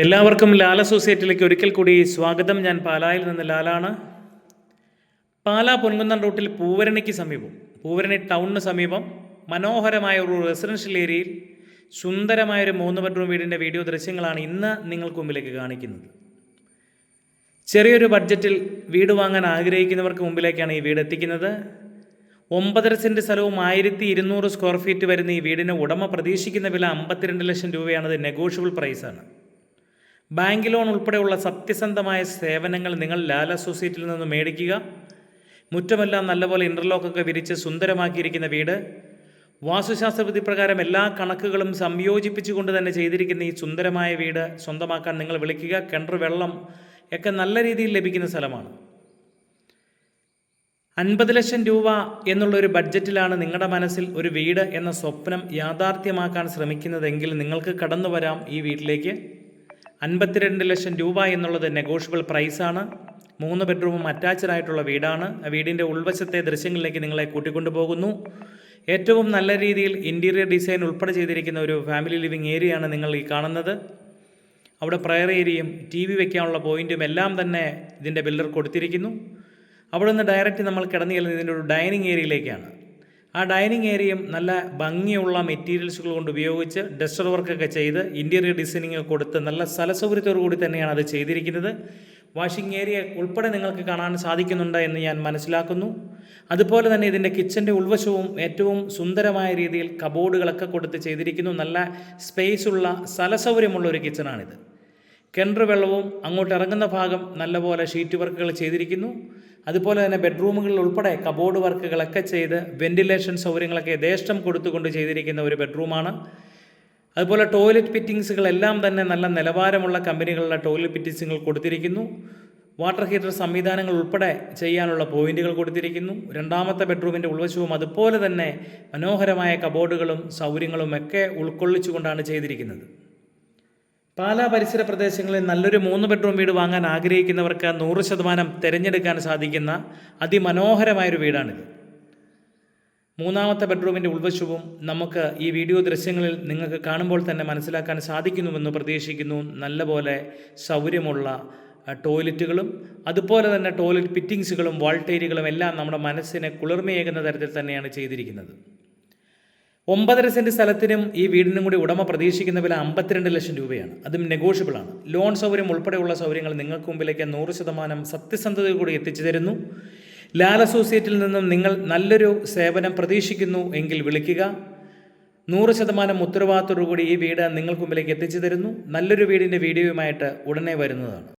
എല്ലാവർക്കും ലാൽ അസോസിയേറ്റിലേക്ക് ഒരിക്കൽ കൂടി സ്വാഗതം. ഞാൻ പാലായിൽ നിന്ന് ലാലാണ്. പാലാ പൊൻകുന്നം റൂട്ടിൽ പൂവരണിക്ക് സമീപം പൂവരണി ടൗണിന് സമീപം മനോഹരമായ ഒരു റെസിഡൻഷ്യൽ ഏരിയയിൽ സുന്ദരമായ ഒരു മൂന്ന് ബെഡ്റൂം വീടിന്റെ വീഡിയോ ദൃശ്യങ്ങളാണ് ഇന്ന് നിങ്ങൾക്ക് മുമ്പിലേക്ക് കാണിക്കുന്നത്. ചെറിയൊരു ബഡ്ജറ്റിൽ വീട് വാങ്ങാൻ ആഗ്രഹിക്കുന്നവർക്ക് മുമ്പിലേക്കാണ് ഈ വീട് എത്തിക്കുന്നത്. ഒമ്പതര സെന്റ് സ്ഥലവും ആയിരത്തി ഇരുന്നൂറ് സ്ക്വയർ ഫീറ്റ് വരുന്ന ഈ വീടിന് ഉടമ പ്രതീക്ഷിക്കുന്ന വില അമ്പത്തിരണ്ട് ലക്ഷം രൂപയാണത് നെഗോഷ്യബിൾ പ്രൈസാണ്. ബാങ്ക് ലോൺ ഉൾപ്പെടെയുള്ള സത്യസന്ധമായ സേവനങ്ങൾ നിങ്ങൾ ലാൽ അസോസിയേറ്റിൽ നിന്ന് മേടിക്കുക. മുറ്റമെല്ലാം നല്ലപോലെ ഇന്റർലോക്കൊക്കെ വിരിച്ച് സുന്ദരമാക്കിയിരിക്കുന്ന വീട്. വാസ്തുശാസ്ത്രവിധി പ്രകാരം എല്ലാ കണക്കുകളും സംയോജിപ്പിച്ചുകൊണ്ട് തന്നെ ചെയ്തിരിക്കുന്ന ഈ സുന്ദരമായ വീട് സ്വന്തമാക്കാൻ നിങ്ങൾ വിളിക്കുക. കിണർ വെള്ളം ഒക്കെ നല്ല രീതിയിൽ ലഭിക്കുന്ന സ്ഥലമാണ്. അൻപത് ലക്ഷം രൂപ എന്നുള്ള ഒരു ബഡ്ജറ്റിലാണ് നിങ്ങളുടെ മനസ്സിൽ ഒരു വീട് എന്ന സ്വപ്നം യാഥാർത്ഥ്യമാക്കാൻ ശ്രമിക്കുന്നതെങ്കിൽ നിങ്ങൾക്ക് കടന്നു വരാം ഈ വീട്ടിലേക്ക്. അൻപത്തിരണ്ട് ലക്ഷം രൂപ എന്നുള്ളത് നെഗോഷ്യബിൾ പ്രൈസാണ് മൂന്ന് ബെഡ്റൂമും അറ്റാച്ച്ഡ് ആയിട്ടുള്ള വീടാണ്. വീടിന്റെ ഉൾവശത്തെ ദൃശ്യങ്ങളിലേക്ക് നിങ്ങളെ കൂട്ടിക്കൊണ്ടുപോകുന്നു ഏറ്റവും നല്ല രീതിയിൽ ഇന്റീരിയർ ഡിസൈൻ ഉൾപ്പെടെ ചെയ്തിരിക്കുന്ന ഒരു ഫാമിലി ലിവിങ് ഏരിയയാണ് നിങ്ങൾ ഈ കാണുന്നത്. അവിടെ പ്രയർ ഏരിയയും ടി വി വെക്കാനുള്ള പോയിന്റും എല്ലാം തന്നെ ഇതിന്റെ ബിൽഡർ കൊടുത്തിരിക്കുന്നു. അവിടെ നിന്ന് ഡയറക്റ്റ് നമ്മൾ കിടന്നു ചെല്ലുന്നത് ഇതിന്റെ ഒരു ഡൈനിങ് ഏരിയയിലേക്കാണ് ആ ഡൈനിങ് ഏരിയയും നല്ല ഭംഗിയുള്ള മെറ്റീരിയൽസുകൾ കൊണ്ട് ഉപയോഗിച്ച് ഡസ്റ്റർ വർക്കൊക്കെ ചെയ്ത് ഇന്റീരിയർ ഡിസൈനിങ് കൊടുത്ത് നല്ല സ്ഥലസൗകര്യത്തോടു കൂടി തന്നെയാണ് അത് ചെയ്തിരിക്കുന്നത്. വാഷിംഗ് ഏരിയ ഉൾപ്പെടെ നിങ്ങൾക്ക് കാണാൻ സാധിക്കുന്നുണ്ട് എന്ന് ഞാൻ മനസ്സിലാക്കുന്നു. അതുപോലെ തന്നെ ഇതിന്റെ കിച്ചന്റെ ഉൾവശവും ഏറ്റവും സുന്ദരമായ രീതിയിൽ കബോർഡുകളൊക്കെ കൊടുത്ത് ചെയ്തിരിക്കുന്നു. നല്ല സ്പേസ് ഉള്ള സ്ഥലസൗകര്യമുള്ള ഒരു കിച്ചണാണിത്. കിണർ വെള്ളവും അങ്ങോട്ട് ഇറങ്ങുന്ന ഭാഗം നല്ലപോലെ ഷീറ്റ് വർക്കുകൾ ചെയ്തിരിക്കുന്നു. അതുപോലെ തന്നെ ബെഡ്റൂമുകളിൽ ഉൾപ്പെടെ കബോർഡ് വർക്കുകളൊക്കെ ചെയ്ത് വെന്റിലേഷൻ സൗകര്യങ്ങളൊക്കെ യഥേഷ്ടം കൊടുത്തുകൊണ്ട് ചെയ്തിരിക്കുന്ന ഒരു ബെഡ്റൂമാണ്. അതുപോലെ ടോയ്ലറ്റ് ഫിറ്റിങ്സുകളെല്ലാം തന്നെ നല്ല നിലവാരമുള്ള കമ്പനികളുടെ ടോയ്ലറ്റ് ഫിറ്റിങ്സുകൾ കൊടുത്തിരിക്കുന്നു. വാട്ടർ ഹീറ്റർ സംവിധാനങ്ങൾ ഉൾപ്പെടെ ചെയ്യാനുള്ള പോയിന്റുകൾ കൊടുത്തിരിക്കുന്നു. രണ്ടാമത്തെ ബെഡ്റൂമിന്റെ ഉൾവശവും അതുപോലെ തന്നെ മനോഹരമായ കബോർഡുകളും സൗകര്യങ്ങളും ഒക്കെ ഉൾക്കൊള്ളിച്ചുകൊണ്ടാണ് ചെയ്തിരിക്കുന്നത്. പാലാ പരിസര പ്രദേശങ്ങളിൽ നല്ലൊരു മൂന്ന് ബെഡ്റൂം വീട് വാങ്ങാൻ ആഗ്രഹിക്കുന്നവർക്ക് നൂറ് ശതമാനം തിരഞ്ഞെടുക്കാൻ സാധിക്കുന്ന അതിമനോഹരമായൊരു വീടാണിത്. മൂന്നാമത്തെ ബെഡ്റൂമിന്റെ ഉൾവശവും നമുക്ക് ഈ വീഡിയോ ദൃശ്യങ്ങളിൽ നിങ്ങൾക്ക് കാണുമ്പോൾ തന്നെ മനസ്സിലാക്കാൻ സാധിക്കുന്നുവെന്ന് പ്രതീക്ഷിക്കുന്നു. നല്ലപോലെ സൗകര്യമുള്ള ടോയ്ലറ്റുകളും അതുപോലെ തന്നെ ടോയ്ലറ്റ് ഫിറ്റിങ്സുകളും വാൾട്ടേരികളും എല്ലാം നമ്മുടെ മനസ്സിനെ കുളിർമയേകുന്ന തരത്തിൽ തന്നെയാണ് ചെയ്തിരിക്കുന്നത്. ഒമ്പതര സെന്റ് സ്ഥലത്തിനും ഈ വീടിനും കൂടി ഉടമ പ്രതീക്ഷിക്കുന്ന വില അമ്പത്തിരണ്ട് ലക്ഷം രൂപയാണ്. അതും നെഗോഷ്യബിൾ ആണ്. ലോൺ സൗകര്യം ഉൾപ്പെടെയുള്ള സൗകര്യങ്ങൾ നിങ്ങൾക്ക് മുമ്പിലേക്ക് നൂറ് ശതമാനം സത്യസന്ധത കൂടി എത്തിച്ചു തരുന്നു. ലാൽ അസോസിയേറ്റിൽ നിന്നും നിങ്ങൾ നല്ലൊരു സേവനം പ്രതീക്ഷിക്കുന്നു എങ്കിൽ വിളിക്കുക. നൂറ് ശതമാനം ഉത്തരവാദിത്തോടു കൂടി ഈ വീട് നിങ്ങൾക്ക് മുമ്പിലേക്ക് എത്തിച്ചു തരുന്നു. നല്ലൊരു വീടിന്റെ വീഡിയോയുമായിട്ട് ഉടനെ വരുന്നതാണ്.